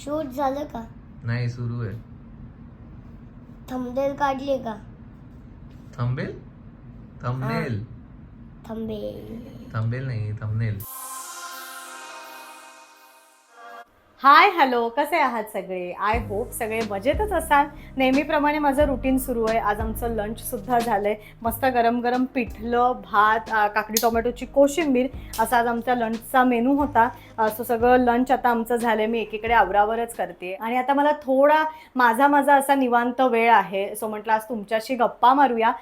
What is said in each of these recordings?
Shoot झालं का? नाही सुरू आहे. थंबनेल काढले का? थंबेल थंबनेल थंबेल थंबेल नाही थंबनेल हाय हॅलो कसे आहात सगळे? आय होप सगळे मजेतच असाल. नेहमीप्रमाणे माझं रुटीन सुरू आहे. आज आमचं लंचसुद्धा झालं आहे मस्त गरम गरम पिठलं भात काकडी टोमॅटोची कोशिंबीर असा आज आमचा लंचचा मेनू होता. सो सगळं लंच आता आमचं झालंय. मी एकीकडे आवरावरच करते. आणि आता मला थोडा माझा माझा असा निवांत वेळ आहे. सो म्हटलं आज तुमच्याशी गप्पा मारूया.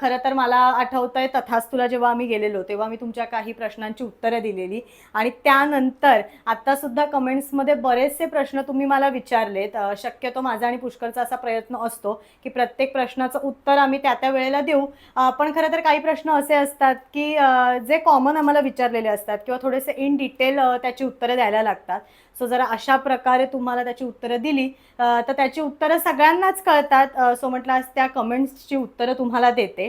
खरं तर मला आठवतं आहे आठवतंय तथास्तुला जेव्हा आम्ही गेलेलो तेव्हा मी तुमच्या काही प्रश्नांची उत्तरं दिलेली. आणि त्यानंतर आत्तासुद्धा कमेंट्समध्ये बरेचसे प्रश्न तुम्ही मला विचारलेत. शक्यतो माझा आणि पुष्कळचा असा प्रयत्न असतो की प्रत्येक प्रश्नाचं उत्तर आम्ही त्या त्या वेळेला देऊ. पण खरं तर काही प्रश्न असे असतात की जे कॉमन आम्हाला विचारलेले असतात किंवा थोडेसे इन डिटेल त्याची उत्तरं द्यायला लागतात. सो जरा अशा प्रकारे तुम्हाला त्याची उत्तरं दिली तर त्याची उत्तरं सगळ्यांनाच कळतात. सो म्हटलं आज त्या कमेंट्सची उत्तरं तुम्हाला देते.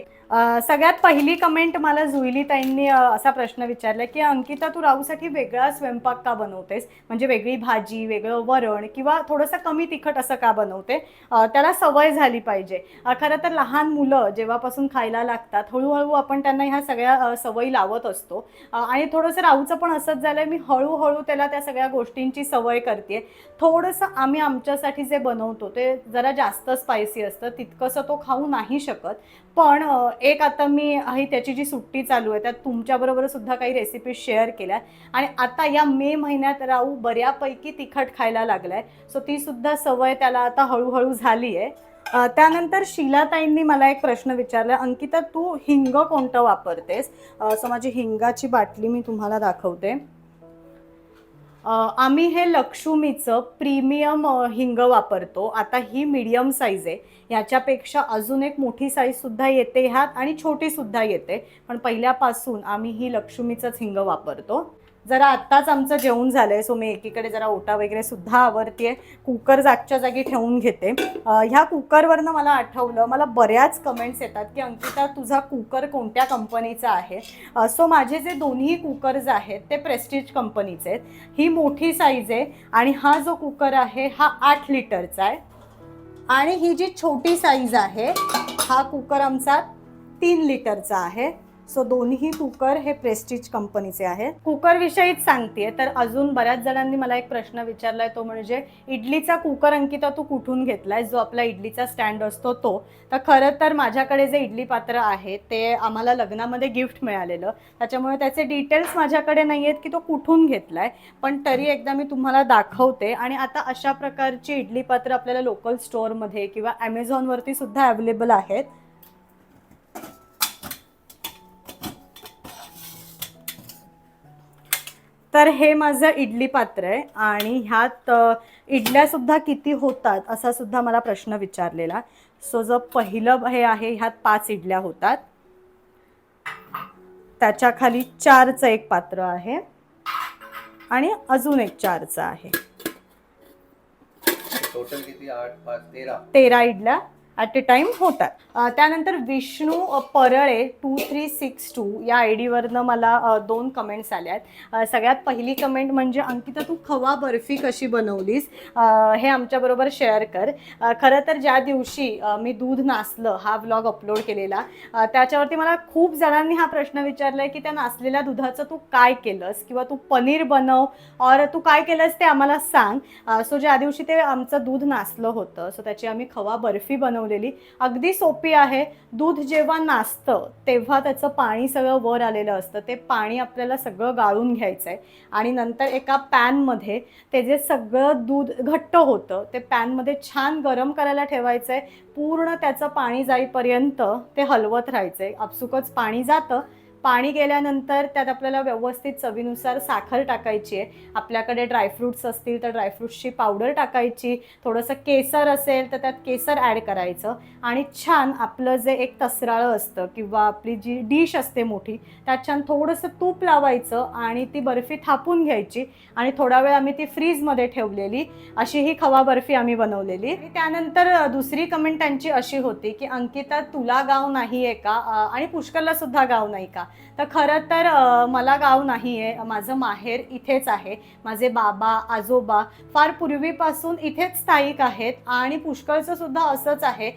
सगळ्यात पहिली कमेंट मला जुईलीताईंनी ताईंनी असा प्रश्न विचारला की अंकिता तू राहूसाठी वेगळा स्वयंपाक का बनवतेस? म्हणजे वेगळी भाजी भाजी वेगळं वरण किंवा थोडंसं कमी तिखट असं का बनवते? त्याला सवय झाली पाहिजे. खरं तर लहान मुलं जेव्हापासून खायला लागतात हळूहळू आपण त्यांना ह्या सगळ्या सवयी लावत असतो. आणि थोडंसं राहूचं पण असंच झालं मी हळूहळू त्याला त्या सगळ्या गोष्टींची सवय करते थोडंसं आम्ही आमच्यासाठी जे बनवतो ते जरा जास्त स्पायसी असतं तितकंसं तो खाऊ नाही शकत. पण एक आता मी ही त्याची जी सुट्टी चालू आहे त्यात तुमच्याबरोबर सुद्धा काही रेसिपी शेअर केल्या आणि आता या मे महिन्यात राहू बऱ्यापैकी तिखट खायला लागलाय. सो ती सुद्धा सवय त्याला आता हळूहळू झाली आहे त्यानंतर शिलाताईंनी मला एक प्रश्न विचारला अंकिता तू हिंग कोणतं वापरतेस? सो माझी हिंगाची बाटली मी तुम्हाला दाखवते. आम्ही हे लक्ष्मीचं प्रीमियम हिंग वापरतो. आता ही मीडियम साईज आहे. याच्यापेक्षा अजून एक मोठी साईज सुद्धा येते ह्यात आणि छोटी सुद्धा येते. पण पहिल्यापासून आम्ही ही लक्ष्मीचंच हिंग वापरतो. जरा आत्ताच आमचं जेवण झालं आहे सो मी एकीकडे जरा ओटा वगैरे सुद्धा आवरते कुकर जागच्या जागी ठेवून घेते. ह्या कुकरवरनं मला आठवलं मला बऱ्याच कमेंट्स येतात की अंकिता तुझा कुकर कोणत्या कंपनीचा आहे? सो माझे जे दोन्ही कुकर्स आहेत ते प्रेस्टिज कंपनीचे आहेत. ही मोठी साईज आहे आणि हा जो कुकर आहे हा आठ लिटरचा आहे. आणि ही जी छोटी साईज आहे हा कुकर आमचा तीन लिटरचा आहे. सो दोन्ही कुकर हे प्रेस्टिज कंपनीचे आहेत. कुकर विषयीच सांगते तर अजून बऱ्याच जणांनी मला एक प्रश्न विचारलाय तो म्हणजे इडलीचा कुकर अंकिता तू कुठून घेतलाय जो आपला इडलीचा स्टँड असतो तो. तर खरं तर माझ्याकडे जे इडली पात्र आहे ते आम्हाला लग्नामध्ये गिफ्ट मिळालेलं. त्याच्यामुळे त्याचे डिटेल्स माझ्याकडे नाही आहेत की तो कुठून घेतलाय पण तरी एकदा मी तुम्हाला दाखवते. आणि आता अशा प्रकारची इडली पात्र आपल्याला लोकल स्टोअरमध्ये किंवा ॲमेझॉनवरती सुद्धा अवेलेबल आहेत. तर हे माझं इडली पात्र आहे आणि ह्यात इडल्यासुद्धा किती होतात असा सुद्धा मला प्रश्न विचारलेला. सो जो पहिलं हे आहे ह्यात पाच इडल्या होतात. त्याच्याखाली चारचं एक पात्र आहे आणि अजून एक चारचं आहे. टोटल किती? आठ पाच तेरा. तेरा इडल्या. ॲट ए टाईम होतात. त्यानंतर Vishnu Parale two three six two या आय डीवरनं मला दोन कमेंट्स आल्या आहेत. सगळ्यात पहिली कमेंट म्हणजे अंकिता तू खवा बर्फी कशी बनवलीस? हे आमच्याबरोबर शेअर कर. खरं तर ज्या दिवशी मी दूध नासलं हा व्लॉग अपलोड केलेला त्याच्यावरती मला खूप जणांनी हा प्रश्न विचारला आहे की त्या नासलेल्या दुधाचं तू काय केलंस? किंवा तू पनीर बनव और तू काय केलंस ते आम्हाला सांग. सो ज्या दिवशी ते आमचं दूध नासलं होतं सो त्याची आम्ही खवा बर्फी बनवलेली. अगदी सोपी आहे. दूध जेव्हा नासतं तेव्हा त्याचं पाणी सगळं वर आलेलं असतं. ते पाणी आपल्याला सगळं गाळून घ्यायचं आहे आणि नंतर एका पॅनमध्ये ते जे सगळं दूध घट्ट होतं ते पॅनमध्ये छान गरम करायला ठेवायचं आहे पूर्ण त्याचं पाणी जाईपर्यंत ते हलवत राहायचं आहे आपसुकच पाणी जातं. पाणी गेल्यानंतर त्यात आपल्याला व्यवस्थित चवीनुसार साखर टाकायची आहे. आपल्याकडे ड्रायफ्रूट्स असतील तर ड्रायफ्रुट्सची पावडर टाकायची. थोडंसं केसर असेल तर त्यात केसर ॲड करायचं. आणि छान आपलं जे एक तसराळं असतं किंवा आपली जी डिश असते मोठी त्यात छान थोडंसं तूप लावायचं आणि ती बर्फी थापून घ्यायची. आणि थोडा वेळ आम्ही ती फ्रीजमध्ये ठेवलेली. अशी ही खवा बर्फी आम्ही बनवलेली. त्यानंतर दुसरी कमेंट त्यांची अशी होती की अंकिता तुला गाव नाही आहे का आणि पुष्करला सुद्धा गाव नाही का? तर खरं तर मला गाव नाही आहे माझं माहेर इथेच आहे. माझे बाबा आजोबा फार पूर्वीपासून इथेच स्थायिक आहेत. आणि पुष्कळचं सुद्धा असंच आहे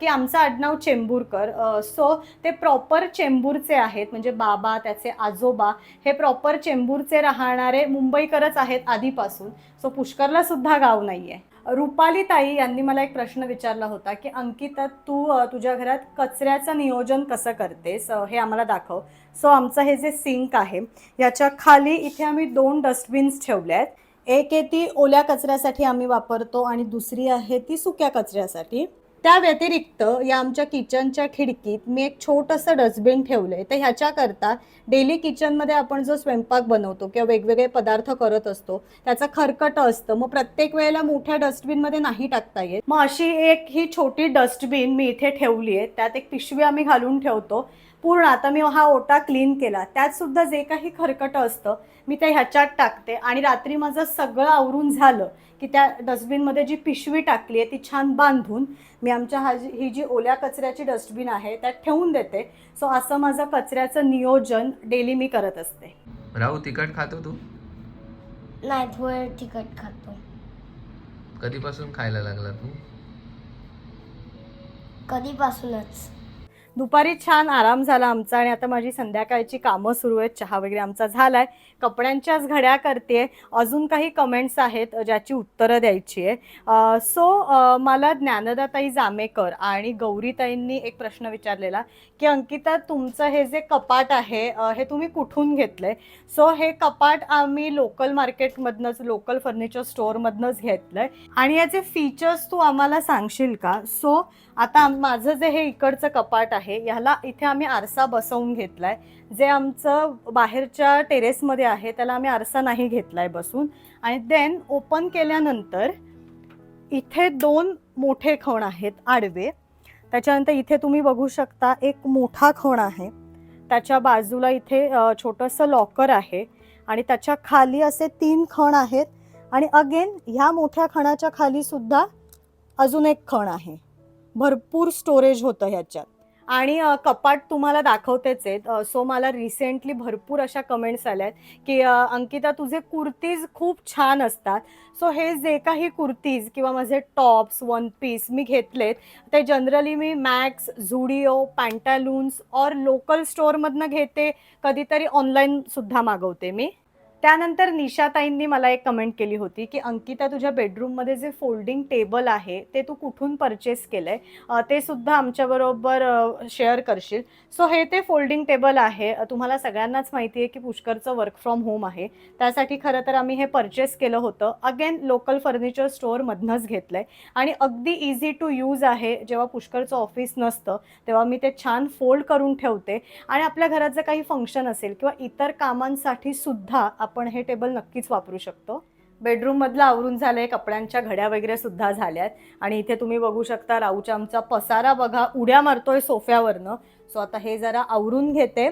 की आमचं आडनाव चेंबूरकर. सो ते प्रॉपर चेंबूरचे आहेत. म्हणजे बाबा त्याचे आजोबा हे प्रॉपर चेंबूरचे राहणारे मुंबईकरच आहेत आधीपासून. सो पुष्करला सुद्धा गाव नाही आहे रुपाली ताई यांनी मला एक प्रश्न विचारला होता की अंकिता तू तुझ्या घरात कचऱ्याचं नियोजन कसं करतेस? हे आम्हाला दाखव. सो आमचं हे जे सिंक आहे याच्या खाली इथे आम्ही दोन डस्टबिन्स ठेवले आहेत. एक आहे ती ओल्या कचऱ्यासाठी आम्ही वापरतो आणि दुसरी आहे ती सुक्या कचऱ्यासाठी. त्या व्यतिरिक्त या आमच्या किचनच्या खिडकीत मी एक छोटंसं डस्टबिन ठेवलं आहे तर ह्याच्याकरता डेली किचनमध्ये आपण जो स्वयंपाक बनवतो किंवा वेगवेगळे पदार्थ करत असतो त्याचं खरकट असतं. मग प्रत्येक वेळेला मोठ्या डस्टबिनमध्ये नाही टाकता येत. मग अशी एक ही छोटी डस्टबिन मी इथे ठेवली आहे. त्यात एक पिशवी आम्ही घालून ठेवतो. पूर्ण आता मी हा ओटा क्लीन केला. त्यात सुद्धा जे काही खरकट असतं मी ते ह्याच्यात टाकते. आणि रात्री माझं सगळं आवरून झालं. की त्या डस्टबिनमध्ये जी पिशवी टाकली आहे ती छान बांधून मी आमच्या हा जी ही जी ओल्या कचऱ्याची डस्टबिन आहे त्यात ठेवून देते. सो असं माझं कचऱ्याचं नियोजन डेली मी करत असते. राहू तिखट खातो तू? नाही थोडं तिखट खातो. कधीपासून खायला लागला तू? कधीपासूनच. दुपारी छान आराम झाला आमचा आणि आता माझी संध्याकाळची कामं सुरू आहेत चहा वगैरे आमचा झाला आहे कपड्यांच्याच घड्या करते अजून काही कमेंट्स आहेत ज्याची उत्तरं द्यायची आहे सो मला ज्ञानदाताई जामेकर आणि गौरीताईंनी एक प्रश्न विचारलेला की अंकिता तुमचं हे जे कपाट आहे हे तुम्ही कुठून घेतलंय? सो हे कपाट आम्ही लोकल मार्केटमधनंच लोकल फर्निचर स्टोअरमधनंच घेतलंय. आणि याचे फीचर्स तू आम्हाला सांगशील का? सो आता माझं जे हे इकडचं कपाट आहे ह्याला इथे आम्ही आरसा बसवून घेतलाय. जे आमचं बाहेरच्या टेरेसमध्ये आहे त्याला आम्ही आरसा नाही घेतला आहे बसून. आणि देन ओपन केल्यानंतर इथे दोन मोठे खण आहेत आडवे. त्याच्यानंतर इथे तुम्ही बघू शकता एक मोठा खण आहे. त्याच्या बाजूला इथे छोटंसं लॉकर आहे. आणि त्याच्याखाली असे तीन खण आहेत. आणि अगेन ह्या मोठ्या खणाच्या खाली सुद्धा अजून एक खण आहे. भरपूर स्टोरेज होतं ह्याच्यात. आणि कपाट तुम्हाला दाखवतेच आहेत. सो मला रिसेंटली भरपूर अशा कमेंट्स आल्या आहेत की अंकिता तुझे कुर्तीज खूप छान असतात. सो हे जे काही कुर्तीज किंवा माझे टॉप्स वन पीस मी घेतलेत ते जनरली मी मॅक्स झुडिओ पॅन्टालून्स और लोकल स्टोअरमधनं घेते. कधीतरी ऑनलाईनसुद्धा मागवते मी. त्यानंतर निशाताईंनी मला एक कमेंट केली होती की अंकिता तुझ्या बेडरूममध्ये जे फोल्डिंग टेबल आहे ते तू कुठून परचेस केलं आहे ते सुद्धा आमच्याबरोबर शेअर करशील. सो हे ते फोल्डिंग टेबल आहे. तुम्हाला सगळ्यांनाच माहिती आहे की पुष्करचं वर्क फ्रॉम होम आहे. त्यासाठी खरं तर आम्ही हे परचेस केलं होतं. अगेन लोकल फर्निचर स्टोअरमधनंच घेतलं आहे आणि अगदी इझी टू यूज आहे. जेव्हा पुष्करचं ऑफिस नसतं तेव्हा मी ते छान फोल्ड करून ठेवते. आणि आपल्या घरात जर काही फंक्शन असेल किंवा इतर कामांसाठी सुद्धा आपण हे टेबल नक्कीच वापरू शकतो. बेडरूममधलं आवरून झालं आहे कपड्यांच्या घड्या वगैरे सुद्धा झाल्यात. आणि इथे तुम्ही बघू शकता राऊच्या आमचा पसारा बघा उड्या मारतोय सोफ्यावरनं. सो आता हे जरा आवरून घेते.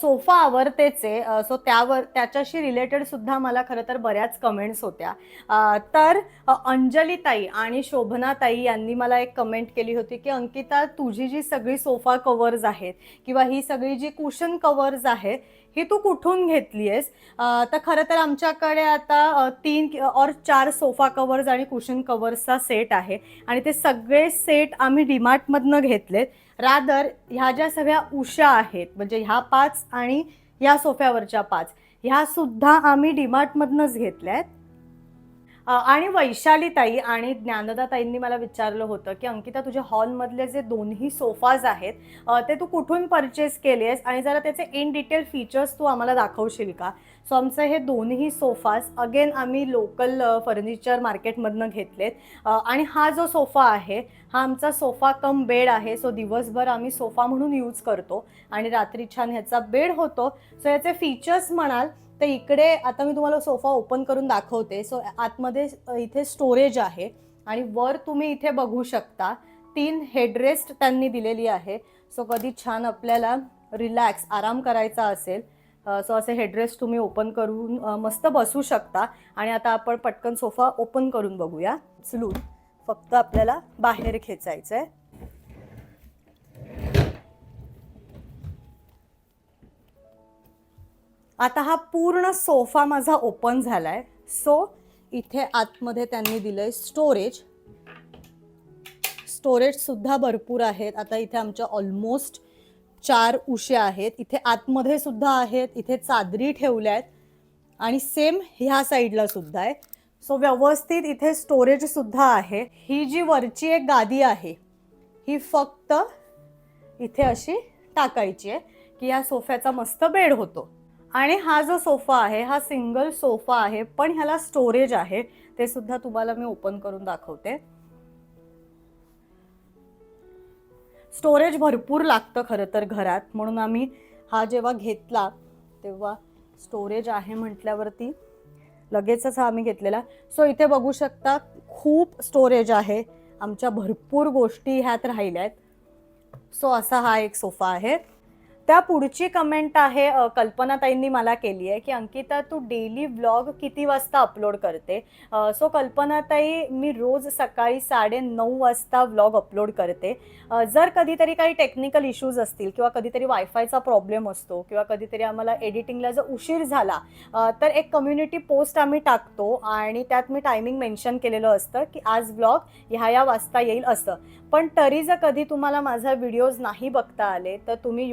सोफा आवरतेच आहे सो त्यावर त्याच्याशी रिलेटेड सुद्धा मला खरं तर बऱ्याच कमेंट्स होत्या. तर अंजलीताई आणि शोभनाताई यांनी मला एक कमेंट केली होती की अंकिता तुझी जी सगळी सोफा कवर्स आहेत किंवा ही सगळी जी कुशन कवर्स आहेत हे तू कुठून घेतली आहेस तर खरं तर आमच्याकडे आता तीन और चार सोफा कवर्स आणि कुशन कवर्सचा सेट आहे. आणि ते सगळे सेट आम्ही डीमार्टमधनं घेतलेत. रादर ह्या ज्या सगळ्या उषा आहेत म्हणजे ह्या पाच आणि ह्या सोफ्यावरच्या पाच ह्या सुद्धा आम्ही डीमार्टमधनंच घेतल्या आहेत आणि वैशालीताई आणि ज्ञानदाताईंनी मला विचारलं होतं की अंकिता तुझ्या हॉलमधले जे दोन्ही सोफाज आहेत ते तू कुठून परचेस केले आहेस आणि जरा त्याचे इन डिटेल फीचर्स तू आम्हाला दाखवशील का? सो आमचं हे दोन्ही सोफाज अगेन आम्ही लोकल फर्निचर मार्केटमधनं घेतलेत. आणि हा जो सोफा आहे हा आमचा सोफा कम बेड आहे. सो दिवसभर आम्ही सोफा म्हणून यूज करतो. आणि रात्री छान ह्याचा बेड होतो. सो याचे फीचर्स म्हणाल तर इकडे आता मी तुम्हाला सोफा ओपन करून दाखवते. सो आतमध्ये इथे स्टोरेज आहे आणि वर तुम्ही इथे बघू शकता तीन हेडरेस्ट त्यांनी दिलेली आहे. सो कधी छान आपल्याला रिलॅक्स आराम करायचा असेल सो असे हेडरेस्ट तुम्ही ओपन करून मस्त बसू शकता. आणि आता आपण पटकन सोफा ओपन करून बघूया. उचलून फक्त आपल्याला बाहेर खेचायचं आहे आता हा पूर्ण सोफा माझा ओपन झाला आहे सो इथे आतमध्ये त्यांनी दिलं आहे स्टोरेज स्टोरेजसुद्धा भरपूर आहेत. आता इथे आमच्या ऑलमोस्ट चार उशे आहेत. इथे आतमध्ये सुद्धा आहेत. इथे चादरी ठेवल्या आहेत. आणि सेम ह्या साईडला सुद्धा आहे. सो व्यवस्थित इथे स्टोरेज सुद्धा आहे. ही जी वरची एक गादी आहे ही फक्त इथे अशी टाकायची आहे की या सोफ्याचा मस्त बेड होतो. आणि हा जो सोफा आहे हा सिंगल सोफा आहे पण ह्याला स्टोरेज आहे. ते सुद्धा तुम्हाला मी ओपन करून दाखवते. स्टोरेज भरपूर लागतं खरं तर घरात. म्हणून आम्ही हा जेव्हा घेतला तेव्हा स्टोरेज आहे म्हटल्यावरती लगेचच हा आम्ही घेतलेला. सो इथे बघू शकता खूप स्टोरेज आहे. आमच्या भरपूर गोष्टी ह्यात राहिल्या आहेत सो असा हा एक सोफा आहे. त्या पुढची कमेंट आहे कल्पनाताईंनी मला केली आहे की अंकिता तू डेली व्लॉग किती वाजता अपलोड करते? सो कल्पनाताई मी रोज सकाळी साडे नऊ वाजता व्लॉग अपलोड करते. जर कधीतरी काही टेक्निकल इश्यूज असतील किंवा कधीतरी वायफायचा प्रॉब्लेम असतो किंवा कधीतरी आम्हाला एडिटिंगला जर उशीर झाला तर एक कम्युनिटी पोस्ट आम्ही टाकतो आणि त्यात मी टायमिंग मेन्शन केलेलं असतं की आज ब्लॉग ह्या या वाजता येईल असं. पण तरी जर कधी तुम्हाला माझा व्हिडिओज नाही बघता आले तर तुम्ही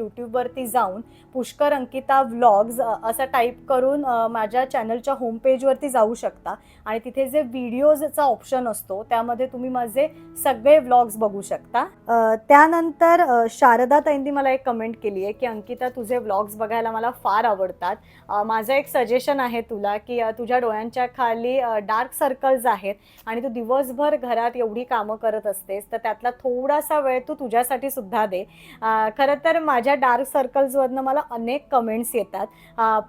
यूट्यूबवरती जाऊन पुष्कर अंकिता व्लॉग्स असं टाईप करून माझ्या चॅनलच्या होमपेजवरती जाऊ शकता. आणि तिथे जे व्हिडिओजचा ऑप्शन असतो त्यामध्ये तुम्ही माझे सगळे व्लॉग्स बघू शकता. त्यानंतर शारदा ताईंनी मला एक कमेंट केली आहे की अंकिता तुझे व्लॉग्स बघायला मला फार आवडतात. माझं एक सजेशन आहे तुला की तुझ्या डोळ्यांच्या खाली डार्क सर्कल्स आहेत आणि तू दिवसभर घरात एवढी कामं करत असतेस तर त्यातला थोडासा वेळ तू तुझ्यासाठी सुद्धा दे. खरं तर माझ्या डार्क सर्कल्सवरनं मला अनेक कमेंट्स येतात.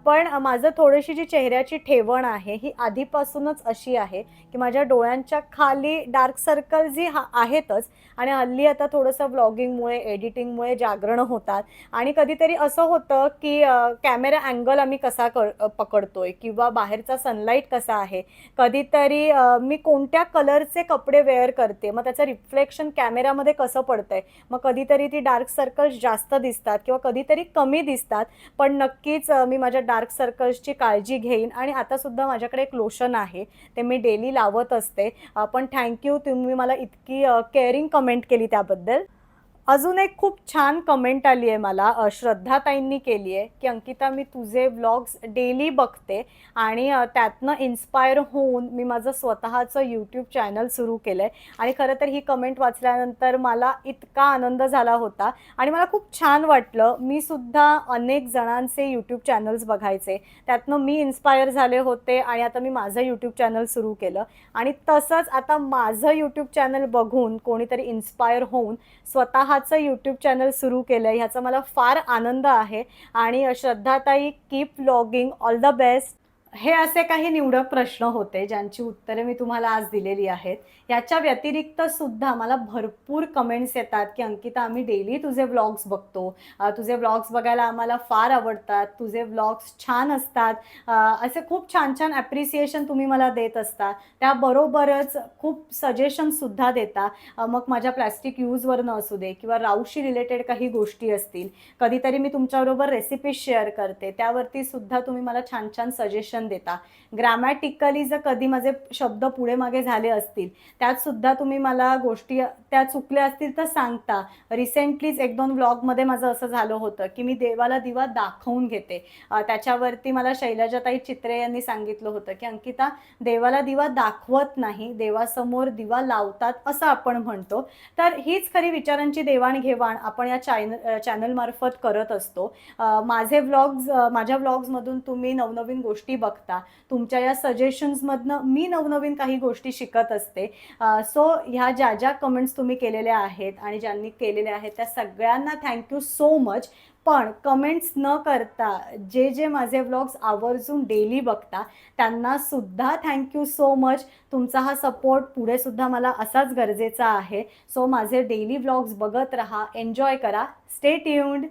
पण माझं थोडीशी जी चेहऱ्याची ठेवण आहे ही आधीपासूनच अशी आहे की माझ्या डोळ्यांच्या खाली डार्क सर्कल्स जी हा आहेतच आणि हल्ली आता थोडंसं व्लॉगिंगमुळे एडिटिंगमुळे जागरण होतात. आणि कधीतरी असं होतं की कॅमेरा अँगल आम्ही कसा क पकडतोय किंवा बाहेरचा सनलाईट कसा आहे? कधीतरी मी कोणत्या कलरचे कपडे वेअर करते? मग त्याचं रिफ्लेक्शन कॅमेरामध्ये कसं पडतंय? मग कधीतरी ती डार्क सर्कल्स जास्त दिसतात किंवा कधीतरी कमी दिसतात पण नक्कीच मी माझ्या डार्क सर्कल्सची काळजी घेईन आणि आतासुद्धा माझ्याकडे एक लोशन आहे ते मी डेली लावत असते. पण थँक्यू तुम्ही मला इतकी केअरिंग कमेंट केली त्याबद्दल. अजून एक खूप छान कमेंट आली आहे मला श्रद्धाताईंनी केली आहे की अंकिता मी तुझे व्लॉग्स डेली बघते आणि त्यातनं इन्स्पायर होऊन मी माझं स्वतःचं यूट्यूब चॅनल सुरू केलं आहे आणि खरं तर ही कमेंट वाचल्यानंतर मला इतका आनंद झाला होता आणि मला खूप छान वाटलं. मी सुद्धा अनेक जणांचे यूट्यूब चॅनल्स बघायचे. त्यातनं मी इन्स्पायर झाले होते आणि आता मी माझं यूट्यूब चॅनल सुरू केलं. आणि तसंच आता माझं यूट्यूब चॅनल बघून कोणीतरी इन्स्पायर होऊन स्वतः स्वतःचं यूट्यूब चॅनल सुरू केलं आहे ह्याचा मला फार आनंद आहे. आणि श्रद्धाताई keep vlogging all the best हे असे काही निवडक प्रश्न होते ज्यांची उत्तरे मी तुम्हाला आज दिलेली आहेत. याच्या व्यतिरिक्त सुद्धा मला भरपूर कमेंट्स येतात की अंकिता आम्ही डेली तुझे ब्लॉग्स बघतो. तुझे ब्लॉग्स बघायला आम्हाला फार आवडतात. तुझे ब्लॉग्स छान असतात. असे खूप छान छान ॲप्रिसिएशन तुम्ही मला देत असता. त्याबरोबरच खूप सजेशनसुद्धा देता. मग माझ्या प्लॅस्टिक यूजवरनं असू दे किंवा राऊशी रिलेटेड काही गोष्टी असतील कधीतरी मी तुमच्याबरोबर रेसिपी शेअर करते. त्यावरती सुद्धा तुम्ही मला छान छान सजेशन देता. ग्रॅमॅटिकली जर कधी माझे शब्द पुढे मागे झाले असतील त्यात सुद्धा तुम्ही मला गोष्टी त्या चुकल्या असतील तर सांगता. रिसेंटलीच एक दोन व्लॉगमध्ये माझं असं झालं होतं की मी देवाला दिवा दाखवून घेते. त्याच्यावरती मला शैलजाताई चित्रे यांनी सांगितलं होतं की अंकिता देवाला दिवा दाखवत नाही देवासमोर दिवा लावतात असं आपण म्हणतो. तर हीच खरी विचारांची देवाणघेवाण आपण या चॅनल चॅनलमार्फत करत असतो. माझे व्लॉग्स माझ्या व्लॉग्समधून तुम्ही नवनवीन गोष्टी बघता. तुमच्या या सजेशन्समधनं मी नवनवीन काही गोष्टी शिकत असते. सो ह्या ज्या ज्या कमेंट्स तुम्ही केलेल्या आहेत आणि ज्यांनी केलेल्या आहेत त्या सगळ्यांना थँक्यू सो मच पण कमेंट्स न करता जे जे माझे व्लॉग्स आवर्जून डेली बघता त्यांना सुद्धा थँक्यू सो मच तुमचा हा सपोर्ट पुढे सुद्धा मला असाच गरजेचा आहे. सो माझे डेली व्लॉग्स बघत राहा एन्जॉय करा. Stay tuned